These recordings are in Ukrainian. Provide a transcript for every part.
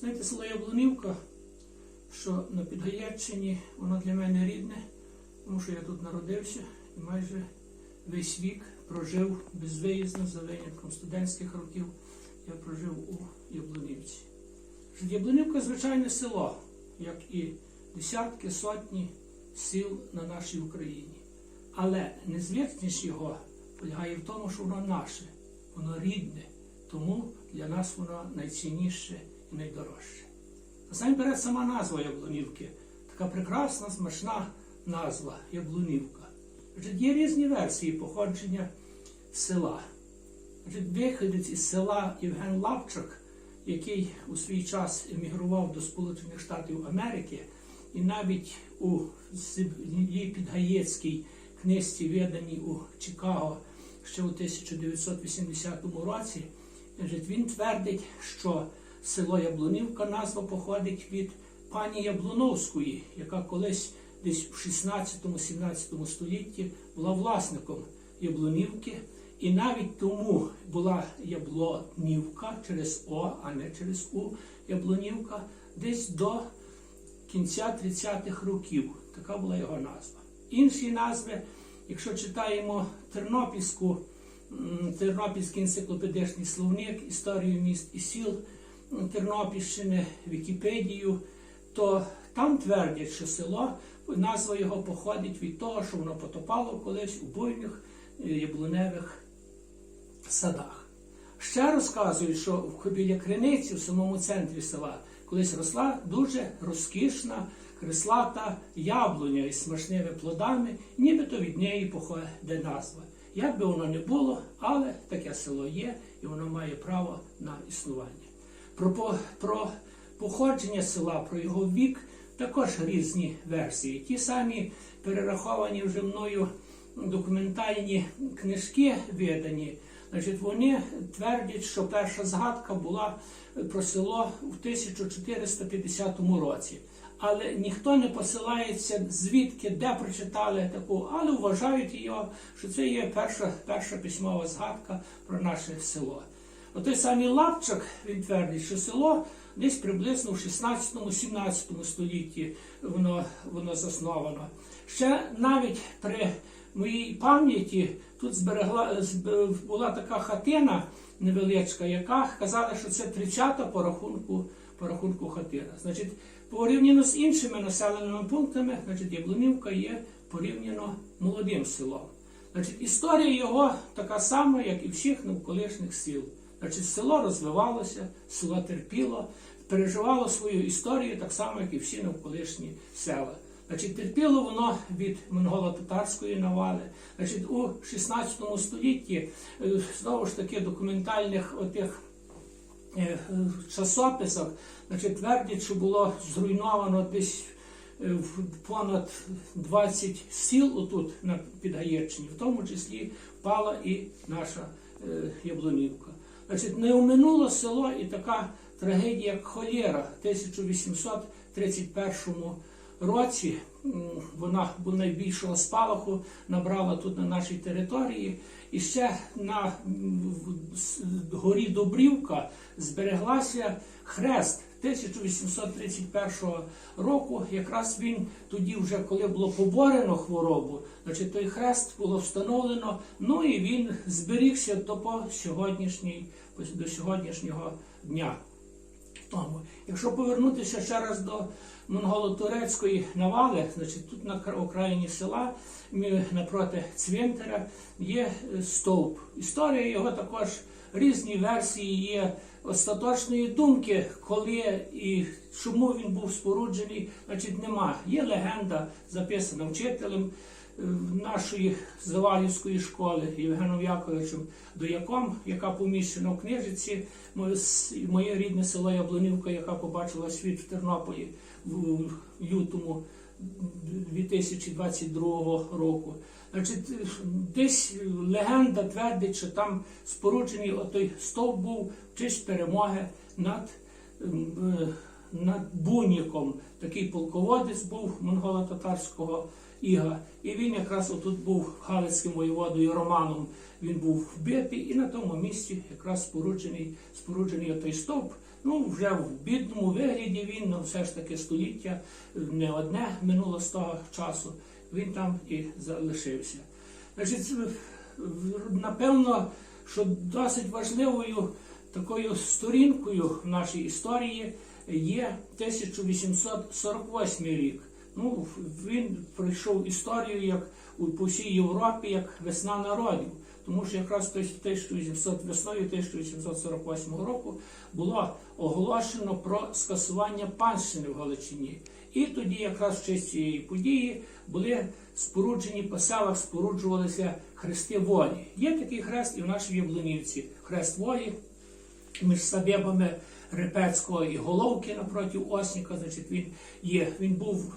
Знаєте, село Яблунівка, що на Підгаєччині, воно для мене рідне, тому що я тут народився і майже весь вік прожив безвиїзно за винятком студентських років. Я прожив у Яблунівці. Яблунівка звичайне село, як і десятки, сотні сіл на нашій Україні. Але незвичність його полягає в тому, що воно наше, воно рідне, тому для нас воно найцінніше найдорожче. Насамперед сама назва Яблунівки, така прекрасна, смачна назва Яблунівка. Є різні версії походження села. Виходець із села Євген Лапчак, який у свій час емігрував до Сполучених Штатів Америки, і навіть у її підгаєцькій книжці, виданій у Чикаго ще у 1980 році, він твердить, що село Яблунівка назва походить від пані Яблуновської, яка колись десь в 16-17 столітті була власником Яблунівки. І навіть тому була Яблонівка через О, а не через У Яблонівка, десь до кінця 30-х років. Така була його назва. Інші назви, якщо читаємо Тернопільську, Тернопільський енциклопедичний словник, історію міст і сіл Тернопільщини, Вікіпедію, то там твердять, що село, назва його походить від того, що воно потопало колись у буйних е, яблуневих садах. Ще розказують, що біля криниці в самому центрі села колись росла дуже розкішна, креслата яблуня із смачними плодами, нібито від неї походить назва. Як би воно не було, але таке село є і воно має право на існування. Про, про походження села, про його вік також різні версії. Ті самі перераховані вже мною документальні книжки видані. Значить, вони твердять, що перша згадка була про село в 1450 році. Але ніхто не посилається звідки, де прочитали таку, але вважають його, що це є перша, перша письмова згадка про наше село. Отой самий Лапчак він твердить, що село десь приблизно в 16-17 столітті воно, воно засновано. Ще навіть при моїй пам'яті тут зберегла, була така хатина невеличка, яка казала, що це 30-та по рахунку, по рахунку хатина. Значить, порівняно з іншими населеними пунктами, значить, Яблунівка є порівняно молодим селом. Значить, історія його така сама, як і всіх навколишніх сіл. Значить, село розвивалося, село терпіло, переживало свою історію так само, як і всі навколишні села. Значить, терпіло воно від монголо-татарської навали. Значить, у 16 столітті е, знову ж таки документальних отих е, часописах значить, твердять, що було зруйновано десь е, понад 20 сіл отут на Підгаєччині, в тому числі впала і наша Яблунівка. Значить, не оминуло село і така трагедія, як холєра в 1831 році. Вона була найбільшого спалаху, набрала тут на нашій території. І ще на горі Добрівка збереглася хрест 1831 року. Якраз він тоді, вже коли було поборено хворобу, значить той хрест було встановлено. Ну і він зберігся до по сьогоднішній до сьогоднішнього дня. Тому, якщо повернутися ще раз до монголо-турецької навали, значить тут на кра- окраїні села, напроти цвинтара, є е, стовп. Історія його також різні версії є остаточної думки, коли і чому він був споруджений, значить нема. Є легенда, записана вчителем е, нашої Завалівської школи Євгеном Яковичем Дояком, яка поміщена в книжиці моє, моє рідне село Яблонівка, яка побачила світ в Тернополі в лютому 2022 року. Значить, десь легенда твердить, що там споруджений отой стовп був в честь перемоги над ем, е, над Буніком. Такий полководець був монголо-татарського іга. І він якраз отут був Галицьким воєводою Романом. Він був вбитий, і на тому місці якраз споруджений, споруджений той стовп Ну, вже в бідному вигляді він, ну все ж таки століття не одне минуло з того часу, він там і залишився. Значить, напевно, що досить важливою такою сторінкою в нашій історії є 1848 рік. Ну, він пройшов історію як по всій Європі, як весна народів. Тому що якраз в 1800 весною 1848 року було оголошено про скасування панщини в Галичині. І тоді, якраз в честь цієї події, були споруджені по селах, споруджувалися хрести волі. Є такий хрест і в нашій Яблунівці. Хрест волі між садибами Репецького і Головки напроти Осніка. Значить, він є. Він був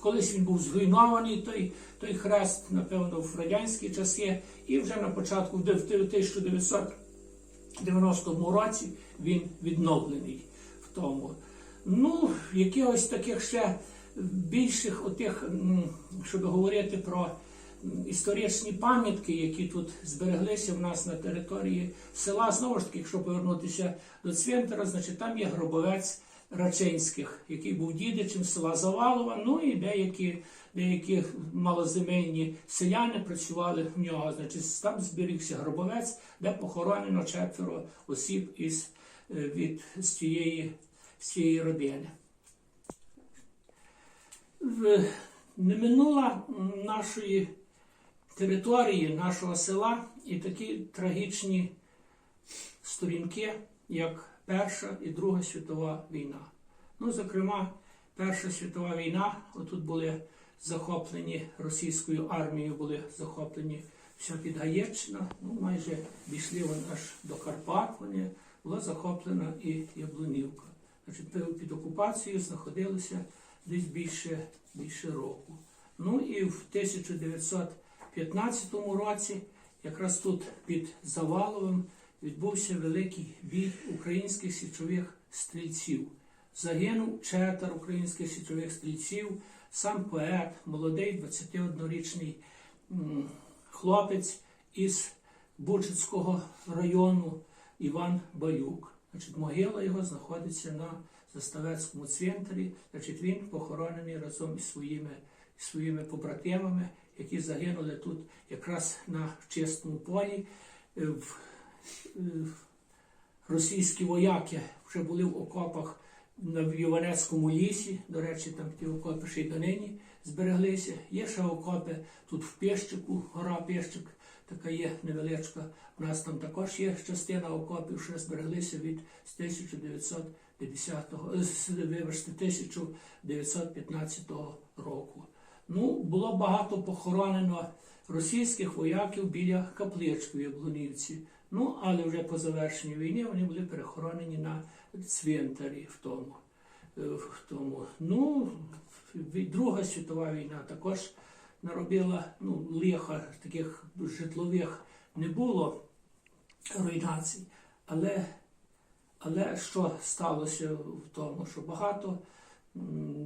колись він був зруйнований той, той хрест, напевно, в радянські часи, і вже на початку в 1990 році він відновлений в тому. Ну, якихось таких ще більших отих, м, щоб говорити про історичні пам'ятки, які тут збереглися в нас на території села. Знову ж таки, якщо повернутися до цвинтара, значить там є гробовець Рачинських, який був дідичем села Завалова. Ну і деякі, деякі малоземельні селяни працювали в нього. Значить, там зберігся гробовець, де похоронено четверо осіб із е, від з цієї, з цієї родини. Не минула нашої території, нашого села і такі трагічні сторінки, як Перша і Друга світова війна. Ну, зокрема, Перша світова війна, отут були захоплені російською армією, були захоплені вся Підгаєччина, ну майже дійшли вони аж до Карпат. Вони була захоплена і Яблунівка. Значить, під окупацією знаходилися десь більше, більше року. Ну і в 1915 році, якраз тут під Заваловим, відбувся великий бій українських січових стрільців. Загинув четверо українських січових стрільців, сам поет, молодий 21-річний хлопець із Бучицького району Іван Балюк. Значить, могила його знаходиться на Заставецькому цвинтарі. Значить, він похоронений разом із своїми, своїми побратимами, які загинули тут якраз на чистому полі. Е, е, Російські вояки вже були в окопах в Іванецькому лісі. До речі, там ті окопи ще й донині збереглися. Є ще окопи тут в Пєщику, гора Пєщик, така є невеличка. У нас там також є частина окопів, що збереглися від з 1950, е, вибачте, 1915 року. Ну, було багато похоронено російських вояків біля каплички в Яблунівці. Ну, але вже по завершенню війни вони були перехоронені на цвинтарі в тому. е, В тому. Ну, Друга світова війна також наробила ну, лиха, таких житлових не було руйнацій. Але, але що сталося в тому, що багато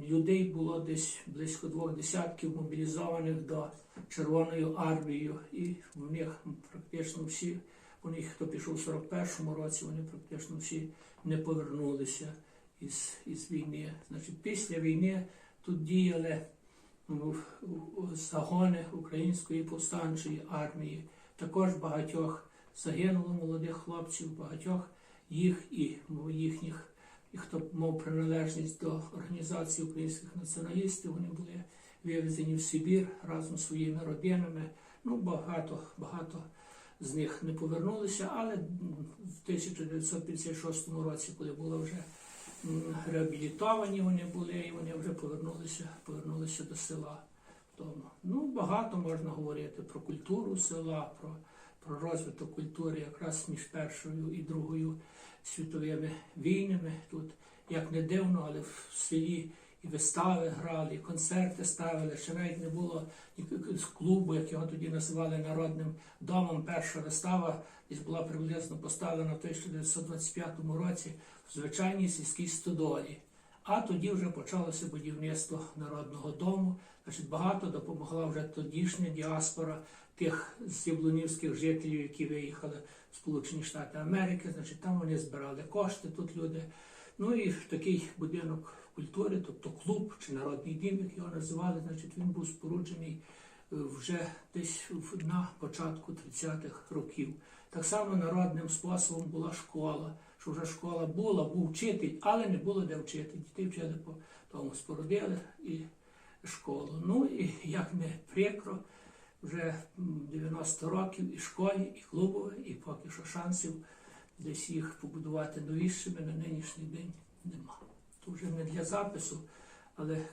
людей було десь близько двох десятків мобілізованих до Червоною армією, і в них практично всі, у них, хто пішов у 41-му році, вони практично всі не повернулися із, із війни. Значить, після війни тут діяли ну, загони Української повстанчої армії. Також багатьох загинуло молодих хлопців, багатьох їх і їхніх, і хто мав приналежність до організації українських націоналістів, вони були вивезені в Сибір разом з своїми родинами. Ну, багато, багато з них не повернулися, але в 1956 році, коли були вже реабілітовані, вони були, і вони вже повернулися, повернулися до села. Ну, багато можна говорити про культуру села, про, про розвиток культури якраз між Першою і Другою світовими війнами. Тут, як не дивно, але в селі і вистави грали, і концерти ставили. Ще навіть не було клубу, як його тоді називали народним домом. Перша вистава десь була приблизно поставлена в 1925 році в звичайній сільській стодолі. А тоді вже почалося будівництво народного дому. Значить, багато допомогла вже тодішня діаспора тих з яблунівських жителів, які виїхали в Сполучені Штати Америки. Значить, там вони збирали кошти. Тут люди Ну і такий будинок культури, тобто клуб чи народний дім, як його називали, значить, він був споруджений е, вже десь на початку 30-х років. Так само народним способом була школа, що вже школа була, був вчитель, але не було де вчити. Дітей вчили по тому спорудили і школу. Ну і як не прикро, вже 90 років і школі, і клубові, і поки що шансів десь їх побудувати новішими на нинішній день нема. То вже не для запису, але